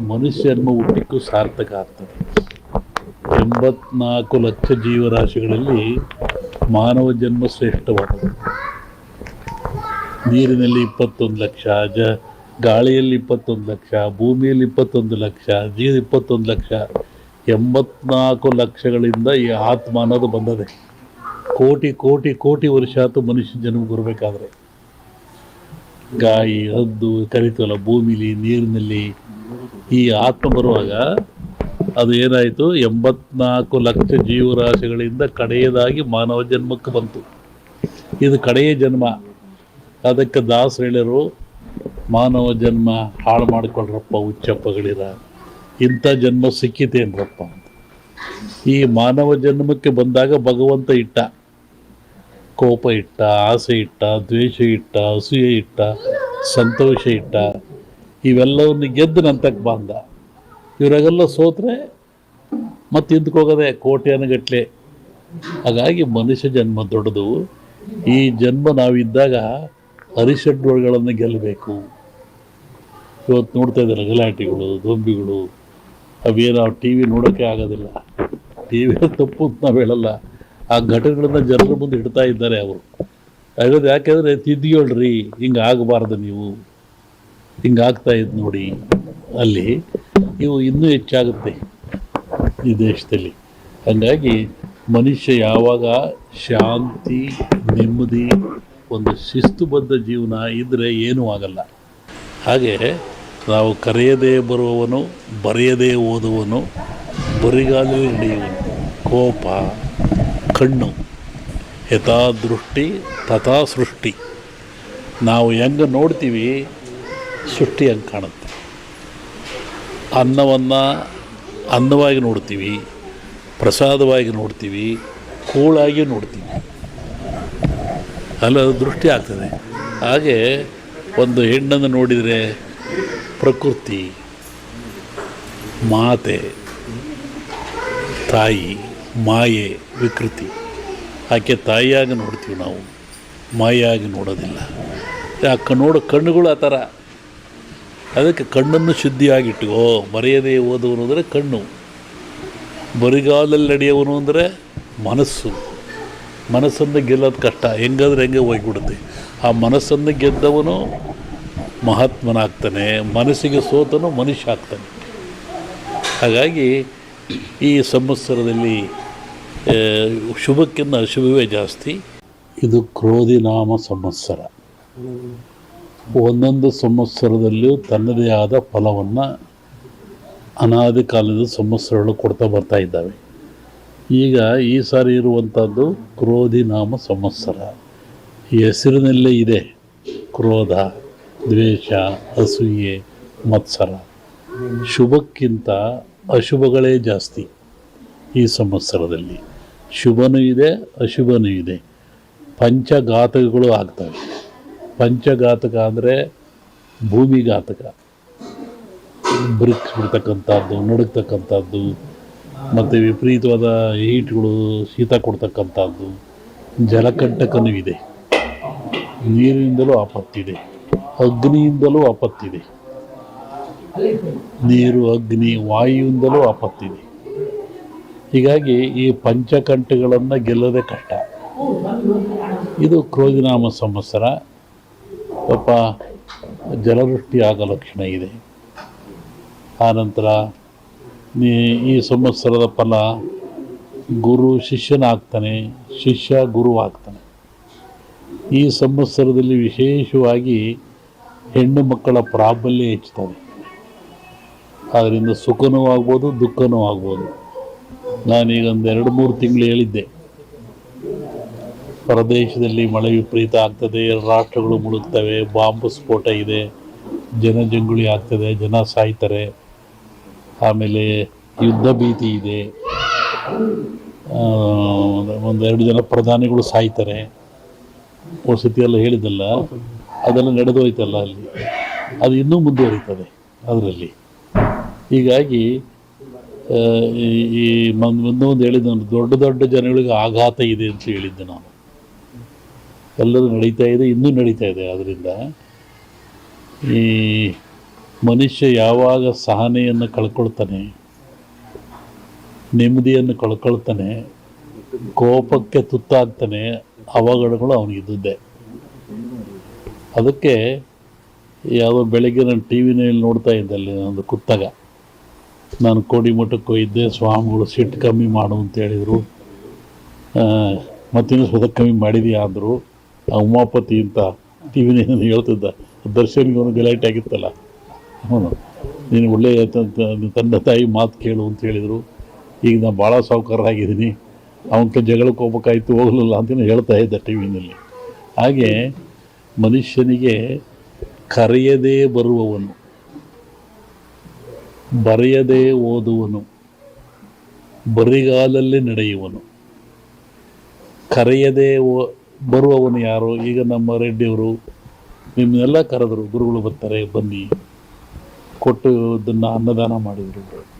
ಮನುಷ್ಯ ಜನ್ಮ ಹುಟ್ಟಿಕ್ಕೂ ಸಾರ್ಥಕ ಆಗ್ತದೆ. ಎಂಬತ್ನಾಲ್ಕು ಲಕ್ಷ ಜೀವರಾಶಿಗಳಲ್ಲಿ ಮಾನವ ಜನ್ಮ ಶ್ರೇಷ್ಠವಾದದ್ದು. ನೀರಿನಲ್ಲಿ ಇಪ್ಪತ್ತೊಂದು ಲಕ್ಷ, ಜ, ಗಾಳಿಯಲ್ಲಿ ಇಪ್ಪತ್ತೊಂದು ಲಕ್ಷ, ಭೂಮಿಯಲ್ಲಿ ಇಪ್ಪತ್ತೊಂದು ಲಕ್ಷ ಜೀವ ಇಪ್ಪತ್ತೊಂದು ಲಕ್ಷ, ಎಂಬತ್ನಾಲ್ಕು ಲಕ್ಷಗಳಿಂದ ಈ ಆತ್ಮ ಅನ್ನೋದು ಬಂದದೆ. ಕೋಟಿ ಕೋಟಿ ಕೋಟಿ ವರ್ಷ ಆತು ಮನುಷ್ಯ ಜನ್ಮ ಬರಬೇಕಾದ್ರೆ. ಗಾಯಿ, ಹದ್ದು ಕರಿತೀವಲ್ಲ ಭೂಮಿಲಿ, ನೀರಿನಲ್ಲಿ ಈ ಆತ್ಮ ಬರುವಾಗ ಅದು ಏನಾಯಿತು? ಎಂಬತ್ನಾಲ್ಕು ಲಕ್ಷ ಜೀವರಾಶಿಗಳಿಂದ ಕಡೆಯದಾಗಿ ಮಾನವ ಜನ್ಮಕ್ಕೆ ಬಂತು. ಇದು ಕಡೆಯ ಜನ್ಮ. ಅದಕ್ಕೆ ದಾಸ ಹೇಳಿರು ಮಾನವ ಜನ್ಮ ಹಾಳು ಮಾಡಿಕೊಳ್ರಪ್ಪ ಉಚ್ಚಪ್ಪಗಳಿರ ಇಂಥ ಜನ್ಮ ಸಿಕ್ಕಿತೇನ್ರಪ್ಪ ಈ ಮಾನವ ಜನ್ಮಕ್ಕೆ ಬಂದಾಗ ಭಗವಂತ ಇಟ್ಟ. ಕೋಪ ಇಟ್ಟ, ಆಸೆ ಇಟ್ಟ, ದ್ವೇಷ ಇಟ್ಟ, ಅಸೂಯೆ ಇಟ್ಟ, ಸಂತೋಷ ಇಟ್ಟ, ಇವೆಲ್ಲವನ್ನು ಗೆದ್ದು ನಂತಕ್ಕೆ ಬಂದ. ಇವರಾಗೆಲ್ಲ ಸೋತ್ರೆ ಮತ್ತೆ ಹಿಂದ್ಕೋಗದೆ ಕೋಟ್ಯಾನುಗಟ್ಲೆ ಹಾಗಾಗಿ ಮನುಷ್ಯ ಜನ್ಮ ದೊಡ್ಡದು. ಈ ಜನ್ಮ ನಾವಿದ್ದಾಗ ಹರಿಷಡ್ಗಳನ್ನು ಗೆಲ್ಲಬೇಕು. ಇವತ್ತು ನೋಡ್ತಾ ಇದ್ದಾರೆ ಗಲಾಟೆಗಳು ದೊಂಬಿಗಳು ಅವೇನು ನಾವು ಟಿ ವಿ ನೋಡೋಕ್ಕೆ ಆಗೋದಿಲ್ಲ. ಟಿ ವಿ ತಪ್ಪು ಅಂತ ನಾವು ಹೇಳಲ್ಲ. ಆ ಘಟಕಗಳನ್ನ ಜನರ ಮುಂದೆ ಇಡ್ತಾ ಇದ್ದಾರೆ ಅವರು. ಹಾಗಾದ್ರೆ ಯಾಕೆಂದರೆ ತಿದ್ದಿಯೊಳ್ರಿ ಹಿಂಗೆ ಆಗಬಾರ್ದು ನೀವು. ಹಿಂಗೆ ಆಗ್ತಾ ಇದ್ ನೋಡಿ. ಅಲ್ಲಿ ಇವು ಇನ್ನೂ ಹೆಚ್ಚಾಗುತ್ತೆ ಈ ದೇಶದಲ್ಲಿ. ಹಾಗಾಗಿ ಮನುಷ್ಯ ಯಾವಾಗ ಶಾಂತಿ, ನೆಮ್ಮದಿ, ಒಂದು ಶಿಸ್ತುಬದ್ಧ ಜೀವನ ಇದ್ದರೆ ಏನೂ ಆಗಲ್ಲ. ಹಾಗೆ ನಾವು ಕರೆಯದೇ ಬರುವವನು, ಬರೆಯದೇ ಓದುವನು ಬರಿಗಾಲಲ್ಲಿ ನಡೆಯುವನು ಕೋಪ ಕಣ್ಣು. ಯಥಾ ದೃಷ್ಟಿ ತಥಾ ಸೃಷ್ಟಿ. ನಾವು ಹೆಂಗೆ ನೋಡ್ತೀವಿ, ಸೃಷ್ಟಿ ಹಂಗೆ ಕಾಣುತ್ತೆ. ಅನ್ನವನ್ನು ಅನ್ನವಾಗಿ ನೋಡ್ತೀವಿ, ಪ್ರಸಾದವಾಗಿ ನೋಡ್ತೀವಿ, ಕೂಳಾಗಿ ನೋಡ್ತೀವಿ. ಅಲ್ಲ ಅದು ದೃಷ್ಟಿ ಆಗ್ತದೆ. ಹಾಗೆ ಒಂದು ಹೆಣ್ಣನ್ನು ನೋಡಿದರೆ ಪ್ರಕೃತಿ, ಮಾತೆ, ತಾಯಿ ಮಾಯೆ ವಿಕೃತಿ. ಆಕೆ ತಾಯಿಯಾಗಿ ನೋಡ್ತೀವಿ ನಾವು. ಮಾಯಾಗಿ ನೋಡೋದಿಲ್ಲ. ಆ ನೋಡೋ ಕಣ್ಣುಗಳು ಆ ಥರ. ಅದಕ್ಕೆ ಕಣ್ಣನ್ನು ಶುದ್ಧಿಯಾಗಿಟ್ಟುಕೋ ಬರೆಯದೇ ಓದುವನು ಅಂದರೆ ಕಣ್ಣು. ಬರಿಗಾಲಲ್ಲಿ ನಡೆಯವನು ಅಂದರೆ ಮನಸ್ಸು. ಮನಸ್ಸನ್ನು ಗೆಲ್ಲೋದು ಕಷ್ಟ. ಹೆಂಗಾದ್ರೆ ಹೆಂಗೆ ಹೋಗ್ಬಿಡುತ್ತೆ. ಆ ಮನಸ್ಸನ್ನು ಗೆದ್ದವನು ಮಹಾತ್ಮನಾಗ್ತಾನೆ. ಮನಸ್ಸಿಗೆ ಸೋತನು ಮನುಷ್ಯ ಆಗ್ತಾನೆ. ಹಾಗಾಗಿ ಈ ಸಂವತ್ಸರದಲ್ಲಿ ಶುಭಕ್ಕಿಂತ ಅಶುಭವೇ ಜಾಸ್ತಿ. ಇದು ಕ್ರೋಧಿ ನಾಮ ಸಂವತ್ಸರ. ಒಂದೊಂದು ಸಂವತ್ಸರದಲ್ಲಿಯೂ ತನ್ನದೇ ಆದ ಫಲವನ್ನು ಅನಾದಿ ಕಾಲದ ಸಂವತ್ಸರಗಳು ಕೊಡ್ತಾ ಬರ್ತಾ ಇದ್ದಾವೆ. ಈಗ ಈ ಸಾರಿ ಇರುವಂಥದ್ದು ಕ್ರೋಧಿ ನಾಮ ಸಂವತ್ಸರ. ಹೆಸರಿನಲ್ಲೇ ಇದೆ ಕ್ರೋಧ, ದ್ವೇಷ, ಅಸೂಯೆ, ಮತ್ಸರ. ಶುಭಕ್ಕಿಂತ ಅಶುಭಗಳೇ ಜಾಸ್ತಿ. ಈ ಸಂವತ್ಸರದಲ್ಲಿ. ಶುಭನೂ ಇದೆ, ಅಶುಭನೂ ಇದೆ. ಪಂಚಘಾತಕಗಳು ಆಗ್ತವೆ. ಪಂಚಘಾತಕ ಅಂದರೆ ಭೂಮಿಘಾತಕ. ಬ್ರಿಕ್ಸ್ ಬಿಡ್ತಕ್ಕಂಥದ್ದು ನಡುಗ್ತಕ್ಕಂಥದ್ದು, ಮತ್ತು ವಿಪರೀತವಾದ ಹೀಟ್ಗಳು ಶೀತ ಕೊಡ್ತಕ್ಕಂಥದ್ದು, ಜಲಕಂಟಕನೂ ಇದೆ. ನೀರಿನಿಂದಲೂ ಆಪತ್ತಿದೆ. ಅಗ್ನಿಯಿಂದಲೂ ಆಪತ್ತಿದೆ. ನೀರು, ಅಗ್ನಿ, ವಾಯುವಿಂದಲೂ ಆಪತ್ತಿದೆ. ಹೀಗಾಗಿ ಈ ಪಂಚಕಂಠಗಳನ್ನು ಗೆಲ್ಲೋದೇ ಕಷ್ಟ. ಇದು ಕ್ರೋಧಿನಾಮ ಸಂವತ್ಸರ. ಪಾಪ ಜಲವೃಷ್ಟಿ ಆಗೋ ಲಕ್ಷಣ ಇದೆ. ಆನಂತರ ಈ ಸಂವತ್ಸರದ ಫಲ ಗುರು ಶಿಷ್ಯನಾಗ್ತಾನೆ, ಶಿಷ್ಯ ಗುರು ಆಗ್ತಾನೆ. ಈ ಸಂವತ್ಸರದಲ್ಲಿ ವಿಶೇಷವಾಗಿ ಹೆಣ್ಣು ಮಕ್ಕಳ ಪ್ರಾಬಲ್ಯ ಹೆಚ್ಚುತ್ತದೆ. ಅದರಿಂದ ಸುಖನೂ ಆಗ್ಬೋದು, ದುಃಖನೂ ಆಗ್ಬೋದು. ನಾನೀಗ ಒಂದು ಎರಡು ಮೂರು ತಿಂಗಳು ಹೇಳಿದ್ದೆ. ಪ್ರದೇಶದಲ್ಲಿ ಮಳೆ ವಿಪರೀತ ಆಗ್ತದೆ, ರಾಷ್ಟ್ರಗಳು ಮುಳುಗ್ತವೆ, ಬಾಂಬ್ ಸ್ಫೋಟ ಇದೆ ಜನಜಂಗುಳಿ ಆಗ್ತದೆ, ಜನ ಸಾಯ್ತಾರೆ, ಆಮೇಲೆ ಯುದ್ಧ ಭೀತಿ ಇದೆ. ಒಂದೆರಡು ಜನ ಪ್ರಧಾನಿಗಳು ಸಾಯ್ತಾರೆ. ವಸತಿ ಎಲ್ಲ ಹೇಳಿದ್ದಲ್ಲ, ಅದೆಲ್ಲ ನಡೆದೋಯ್ತಲ್ಲ ಅಲ್ಲಿ. ಅದು ಇನ್ನೂ ಮುಂದುವರಿತದೆ ಅದರಲ್ಲಿ. ಹೀಗಾಗಿ ಈ- ಈ ಒಂದು ಹೇಳಿದ್ದೆ ದೊಡ್ಡ ದೊಡ್ಡ ಜನಗಳಿಗೆ ಆಘಾತ ಇದೆ ಅಂತ ಹೇಳಿದ್ದೆ ನಾನು. ಎಲ್ಲರೂ ನಡೀತಾ ಇದೆ, ಇನ್ನೂ ನಡೀತಾ ಇದೆ. ಅದರಿಂದ ಈ ಮನುಷ್ಯ ಯಾವಾಗ ಸಹನೆಯನ್ನು ಕಳ್ಕೊಳ್ತಾನೆ, ನೆಮ್ಮದಿಯನ್ನು ಕಳ್ಕೊಳ್ತಾನೆ, ಕೋಪಕ್ಕೆ ತುತ್ತಾಗ್ತಾನೆ, ಅವಘಡಗಳು ಅವನಿಗಿದ್ದುದೇ ಅದಕ್ಕೆ ಯಾವುದೋ ಬೆಳಗ್ಗೆ ನಾನು ಟಿ ವಿನಲ್ಲಿ ನೋಡ್ತಾ ಇದ್ದಲ್ಲಿ ಒಂದು ಕುತ್ತಾಗ ನಾನು ಕೋಡಿಮಠಕ್ಕೆ ಹೋಗಿದ್ದೆ ಸ್ವಾಮಿಗಳು ಸಿಟ್ಟು ಕಮ್ಮಿ ಮಾಡು ಅಂತ ಹೇಳಿದರು. ಮತ್ತಿನ್ನು ಸ್ವತಃ ಕಮ್ಮಿ ಮಾಡಿದೀಯಾ ಅಂದರು. ಆ ಉಮಾಪತಿ ಅಂತ ಟಿ ಹೇಳ್ತಿದ್ದ, ದರ್ಶನ್ಗೆ ಒಂದು ಗಲಾಟೆ ಆಗಿತ್ತಲ್ಲ. ಹ್ಞೂ ನೀನು ಒಳ್ಳೆಯ ತಂದೆ ತಾಯಿ ಮಾತು ಕೇಳು ಅಂತ ಹೇಳಿದರು. ಈಗ ನಾನು ಭಾಳ ಸಾವುಕಾರ ಆಗಿದ್ದೀನಿ ಅವನ ಜಗಳಕ್ಕೆ ಹೋಗ್ಬೇಕಾಯ್ತು, ಹೋಗಲಿಲ್ಲ ಅಂತ ಹೇಳ್ತಾ ಇದ್ದ ಟಿ ವಿನಲ್ಲಿ ಹಾಗೆ ಮನುಷ್ಯನಿಗೆ ಕರೆಯದೇ ಬರುವವನು. ಬರೆಯದೇ ಓದುವನು, ಬರಿಗಾಲಲ್ಲಿ ನಡೆಯುವನು. ಕರೆಯದೇ ಓ- ಬರುವವನು ಯಾರು? ಈಗ ನಮ್ಮ ರೆಡ್ಡಿಯವರು ನಿಮ್ಮನ್ನೆಲ್ಲ ಕರೆದರು. ಗುರುಗಳು ಬರ್ತಾರೆ, ಬನ್ನಿ. ಕೊಟ್ಟು ಅನ್ನದಾನ ಮಾಡಿದರು.